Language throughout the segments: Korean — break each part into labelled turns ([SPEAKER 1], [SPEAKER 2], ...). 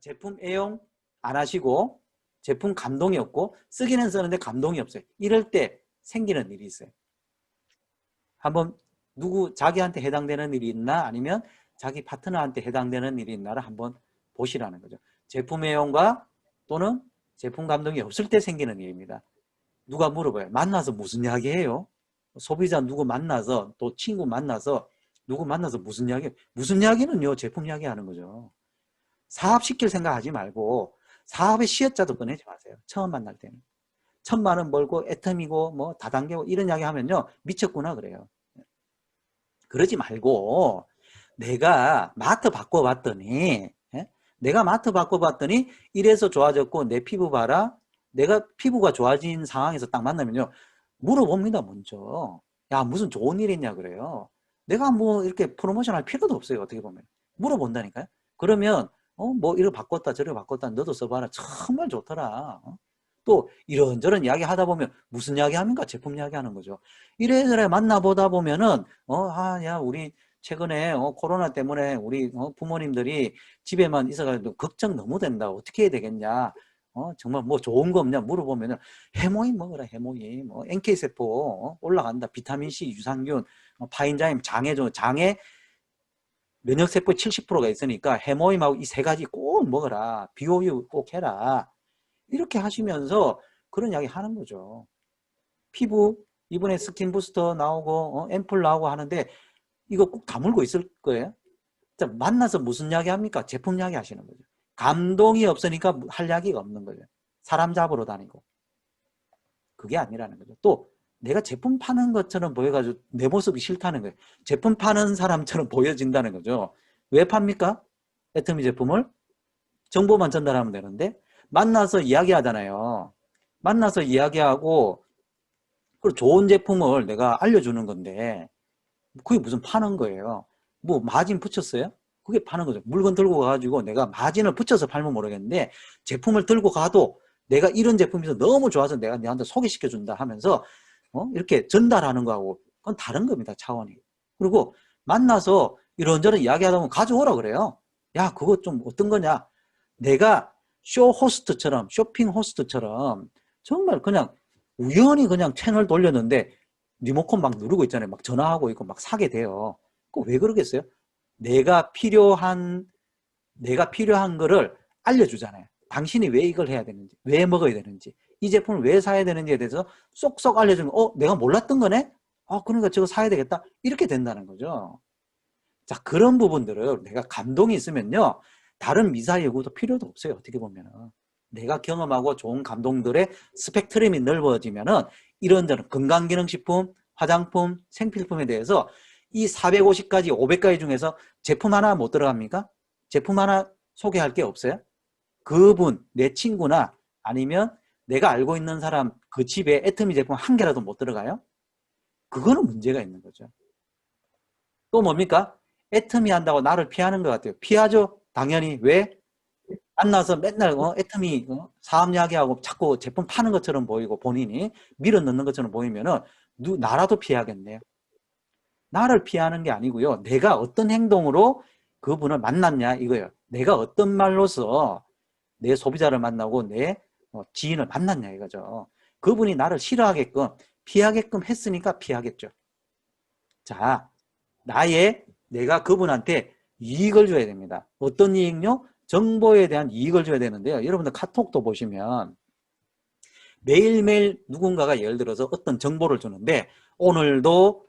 [SPEAKER 1] 제품 애용 안 하시고 제품 감동이 없고 쓰기는 쓰는데 감동이 없어요. 이럴 때 생기는 일이 있어요. 한번 누구 자기한테 해당되는 일이 있나 아니면 자기 파트너한테 해당되는 일이 있나를 한번 보시라는 거죠. 제품 애용과 또는 제품 감동이 없을 때 생기는 일입니다. 누가 물어봐요. 만나서 무슨 이야기 해요? 소비자 누구 만나서 또 친구 만나서 누구 만나서 무슨 이야기 무슨 이야기는요 제품 이야기 하는 거죠. 사업 시킬 생각 하지 말고 사업의 시효자도 꺼내지 마세요. 처음 만날 때는. 천만 원 벌고 애텀이고 뭐 다단계고 이런 이야기 하면요 미쳤구나 그래요. 그러지 말고 내가 마트 바꿔봤더니 예? 내가 마트 바꿔봤더니 이래서 좋아졌고 내 피부 봐라 내가 피부가 좋아진 상황에서 딱 만나면요 물어봅니다 먼저 야 무슨 좋은 일 있냐 그래요 내가 뭐 이렇게 프로모션 할 필요도 없어요 어떻게 보면 물어본다니까요 그러면 어 뭐 이거 바꿨다 저거 바꿨다 너도 써봐라. 정말 좋더라. 어? 또 이런저런 이야기 하다 보면 무슨 이야기 합니까? 제품 이야기 하는 거죠. 이래저래 만나보다 보면은 어아야 우리 최근에 어, 코로나 때문에 우리 어, 부모님들이 집에만 있어가지고 걱정 너무 된다. 어떻게 해야 되겠냐? 어, 정말 뭐 좋은 거 없냐? 물어보면 해모임 먹어라 해모임. 뭐 NK세포 어, 올라간다. 비타민C 유산균 어, 파인자임 장애 좀 장애 면역세포 70%가 있으니까 해모임하고 이 세 가지 꼭 먹어라 비오유 꼭 해라 이렇게 하시면서 그런 이야기 하는 거죠 피부 이번에 스킨 부스터 나오고 어, 앰플 나오고 하는데 이거 꼭 다물고 있을 거예요 자, 만나서 무슨 이야기 합니까 제품 이야기 하시는 거죠 감동이 없으니까 할 이야기가 없는 거죠. 사람 잡으러 다니고. 그게 아니라는 거죠. 또 내가 제품 파는 것처럼 보여가지고 내 모습이 싫다는 거예요. 제품 파는 사람처럼 보여진다는 거죠. 왜 팝니까? 애터미 제품을? 정보만 전달하면 되는데 만나서 이야기하잖아요. 만나서 이야기하고 그 좋은 제품을 내가 알려주는 건데 그게 무슨 파는 거예요. 뭐 마진 붙였어요? 그게 파는 거죠. 물건 들고 가가지고 내가 마진을 붙여서 팔면 모르겠는데 제품을 들고 가도 내가 이런 제품이 서 너무 좋아서 내가 너한테 소개시켜 준다 하면서 어? 이렇게 전달하는 거하고 그건 다른 겁니다. 차원이. 그리고 만나서 이런저런 이야기하다 보면 가져오라 그래요. 야 그거 좀 어떤 거냐. 내가 쇼 호스트처럼 쇼핑 호스트처럼 정말 그냥 우연히 그냥 채널 돌렸는데 리모컨 막 누르고 있잖아요. 막 전화하고 있고 막 사게 돼요. 그 왜 그러겠어요? 내가 필요한 내가 필요한 거를 알려주잖아요. 당신이 왜 이걸 해야 되는지, 왜 먹어야 되는지, 이 제품을 왜 사야 되는지에 대해서 쏙쏙 알려주면 어 내가 몰랐던 거네? 아 그러니까 저거 사야 되겠다 이렇게 된다는 거죠. 자 그런 부분들을 내가 감동이 있으면요 다른 미사 연구도 필요도 없어요. 어떻게 보면은 내가 경험하고 좋은 감동들의 스펙트럼이 넓어지면은 이런저런 건강기능식품, 화장품, 생필품에 대해서 이 450가지, 500가지 중에서 제품 하나 못 들어갑니까? 제품 하나 소개할 게 없어요? 그분, 내 친구나 아니면 내가 알고 있는 사람 그 집에 애터미 제품 한 개라도 못 들어가요? 그거는 문제가 있는 거죠. 또 뭡니까? 애터미 한다고 나를 피하는 것 같아요. 피하죠? 당연히. 왜? 만나서 맨날 어, 애터미 어, 사업 이야기하고 자꾸 제품 파는 것처럼 보이고 본인이 밀어 넣는 것처럼 보이면은 누, 나라도 피하겠네요. 나를 피하는 게 아니고요. 내가 어떤 행동으로 그분을 만났냐 이거예요. 내가 어떤 말로서 내 소비자를 만나고 내 어, 지인을 만났냐 이거죠. 그분이 나를 싫어하게끔 피하게끔 했으니까 피하겠죠. 자, 나의 내가 그분한테 이익을 줘야 됩니다. 어떤 이익요? 정보에 대한 이익을 줘야 되는데요. 여러분들 카톡도 보시면 매일매일 누군가가 예를 들어서 어떤 정보를 주는데 오늘도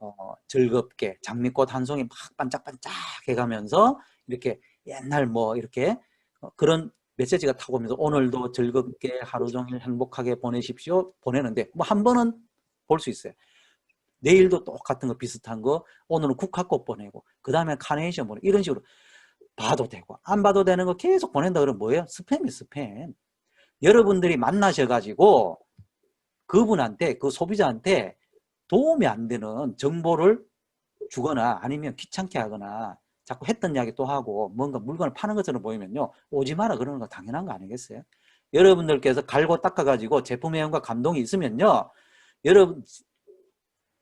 [SPEAKER 1] 어, 즐겁게 장미꽃 한 송이 막 반짝반짝 해가면서 이렇게 옛날 뭐 이렇게 어, 그런 메시지가 타고 오면서 오늘도 즐겁게 하루 종일 행복하게 보내십시오. 보내는데 뭐 한 번은 볼 수 있어요. 내일도 똑같은 거 비슷한 거 오늘은 국화꽃 보내고 그 다음에 카네이션 보내고 이런 식으로 봐도 되고 안 봐도 되는 거 계속 보낸다 그러면 뭐예요? 스팸이 스팸. 여러분들이 만나셔가지고 그분한테 그 소비자한테 도움이 안 되는 정보를 주거나 아니면 귀찮게 하거나 자꾸 했던 이야기 또 하고 뭔가 물건을 파는 것처럼 보이면요 오지 마라 그러는 거 당연한 거 아니겠어요? 여러분들께서 갈고 닦아가지고 제품 애용과 감동이 있으면요 여러분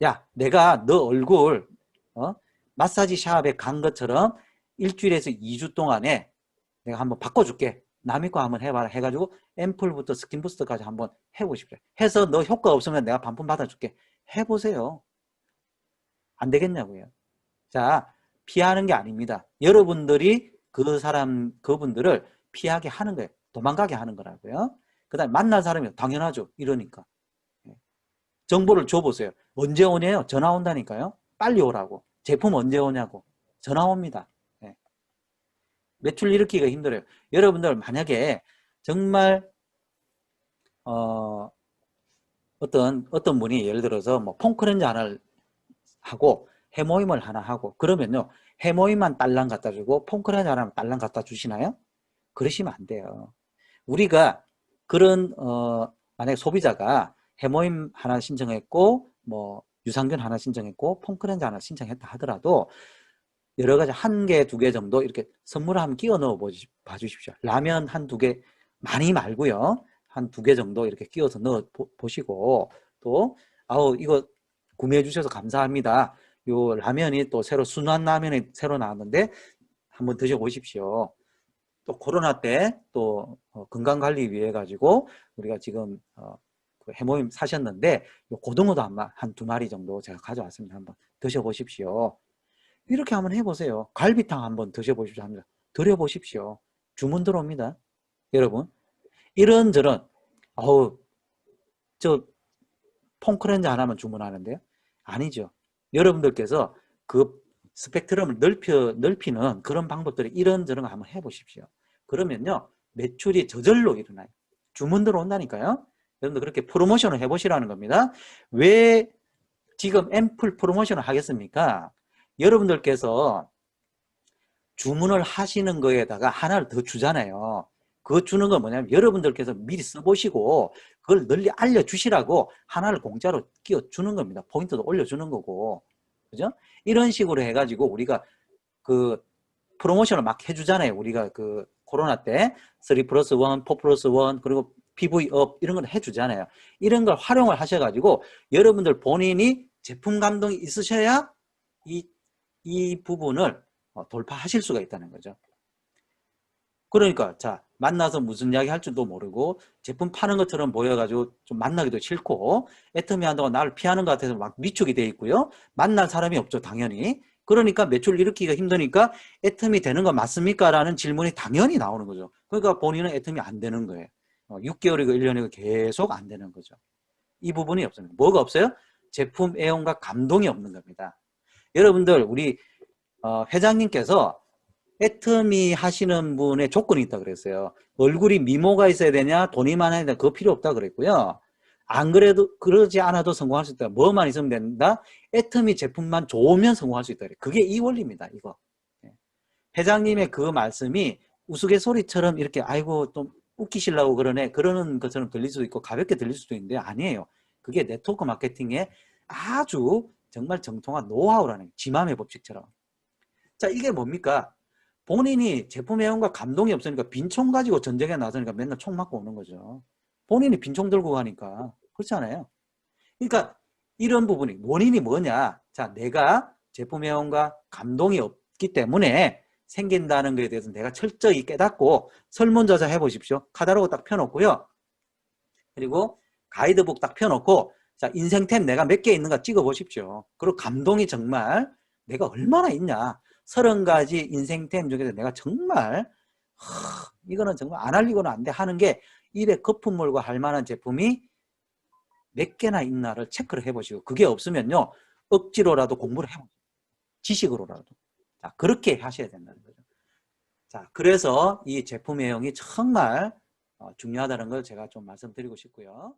[SPEAKER 1] 야 내가 너 얼굴 어? 마사지 샵에 간 것처럼 일주일에서 2주 동안에 내가 한번 바꿔줄게. 남의 거 한번 해봐라 해가지고 앰플부터 스킨 부스터까지 한번 해보십시오. 해서 너 효과 없으면 내가 반품 받아줄게. 해보세요. 안 되겠냐고요. 자, 피하는 게 아닙니다. 여러분들이 그 사람, 그분들을 피하게 하는 거예요. 도망가게 하는 거라고요. 그 다음에 만날 사람이 당연하죠. 이러니까. 예. 정보를 줘보세요. 언제 오냐요? 전화 온다니까요. 빨리 오라고. 제품 언제 오냐고. 전화 옵니다. 예. 매출 일으키기가 힘들어요. 여러분들 만약에 정말 어, 어떤 어떤 분이 예를 들어서 뭐 폰크렌즈 하나를 하고 해모임을 하나 하고 그러면요 해모임만 딸랑 갖다 주고 폰크렌즈 하나만 딸랑 갖다 주시나요? 그러시면 안 돼요. 우리가 그런 어 만약 소비자가 해모임 하나 신청했고 뭐 유산균 하나 신청했고 폰크렌즈 하나 신청했다 하더라도 여러 가지 한 개, 두 개 정도 이렇게 선물을 한번 끼워 넣어 보시, 봐주십시오. 라면 한 두 개, 많이 말고요. 한 두 개 정도 이렇게 끼워서 넣어 보, 보시고 또 아우 이거 구매해 주셔서 감사합니다. 요 라면이 또 새로 순한 라면이 새로 나왔는데 한번 드셔 보십시오. 또 코로나 때 또 건강 관리 위해 가지고 우리가 지금 어, 그 해모임 사셨는데 요 고등어도 한 두 마리 정도 제가 가져왔습니다. 한번 드셔 보십시오. 이렇게 한번 해보세요. 갈비탕 한번 드셔보십시오 합니다. 드려보십시오. 주문 들어옵니다. 여러분 이런저런 어우 저 폰크렌즈 하나만 주문하는데요. 아니죠. 여러분들께서 그 스펙트럼을 넓혀, 넓히는 그런 방법들을 이런저런 한번 해보십시오. 그러면요, 매출이 저절로 일어나요. 주문 들어온다니까요. 여러분들 그렇게 프로모션을 해보시라는 겁니다. 왜 지금 앰플 프로모션을 하겠습니까? 여러분들께서 주문을 하시는 거에다가 하나를 더 주잖아요. 그거 주는 건 뭐냐면 여러분들께서 미리 써보시고 그걸 널리 알려주시라고 하나를 공짜로 끼워 주는 겁니다. 포인트도 올려주는 거고. 그죠? 이런 식으로 해가지고 우리가 그 프로모션을 막 해주잖아요. 우리가 그 코로나 때 3 플러스 1, 4 플러스 1 그리고 PV업 이런 걸 해주잖아요. 이런 걸 활용을 하셔가지고 여러분들 본인이 제품 감동이 있으셔야 이, 이 부분을 어, 돌파하실 수가 있다는 거죠. 그러니까 자 만나서 무슨 이야기 할 줄도 모르고 제품 파는 것처럼 보여가지고 좀 만나기도 싫고 애터미 한다고 나를 피하는 것 같아서 막 위축이 돼 있고요. 만날 사람이 없죠 당연히. 그러니까 매출 일으키기가 힘드니까 애터미 되는 거 맞습니까? 라는 질문이 당연히 나오는 거죠. 그러니까 본인은 애터미 안 되는 거예요. 6개월이고 1년이고 계속 안 되는 거죠. 이 부분이 없습니다. 뭐가 없어요? 제품 애용과 감동이 없는 겁니다. 여러분들 우리 어, 회장님께서 애터미 하시는 분의 조건이 있다 그랬어요. 얼굴이 미모가 있어야 되냐, 돈이 많아야 되냐, 그거 필요 없다 그랬고요. 안 그래도, 그러지 않아도 성공할 수 있다. 뭐만 있으면 된다? 애터미 제품만 좋으면 성공할 수 있다. 그게 이 원리입니다, 이거. 예. 회장님의 그 말씀이 우스갯소리처럼 이렇게, 아이고, 좀 웃기시려고 그러네. 그러는 것처럼 들릴 수도 있고, 가볍게 들릴 수도 있는데, 아니에요. 그게 네트워크 마케팅의 아주 정말 정통한 노하우라는 지맘의 법칙처럼. 자, 이게 뭡니까? 본인이 제품 애용과 감동이 없으니까 빈총 가지고 전쟁에 나서니까 맨날 총 맞고 오는 거죠. 본인이 빈총 들고 가니까. 그렇지 않아요? 그러니까 이런 부분이 원인이 뭐냐? 자, 내가 제품 애용과 감동이 없기 때문에 생긴다는 것에 대해서 내가 철저히 깨닫고 설문조사 해보십시오. 카다로그 딱 펴놓고요. 그리고 가이드북 딱 펴놓고 자 인생템 내가 몇 개 있는가 찍어보십시오. 그리고 감동이 정말 내가 얼마나 있냐. 서른 가지 인생템 중에서 내가 정말 하, 이거는 정말 안 알리고는 안 돼 하는 게 입에 거품 물고 할 만한 제품이 몇 개나 있나를 체크를 해보시고 그게 없으면요 억지로라도 공부를 해보세요. 지식으로라도. 자 그렇게 하셔야 된다는 거죠. 자 그래서 이 제품 애용이 정말 어, 중요하다는 걸 제가 좀 말씀드리고 싶고요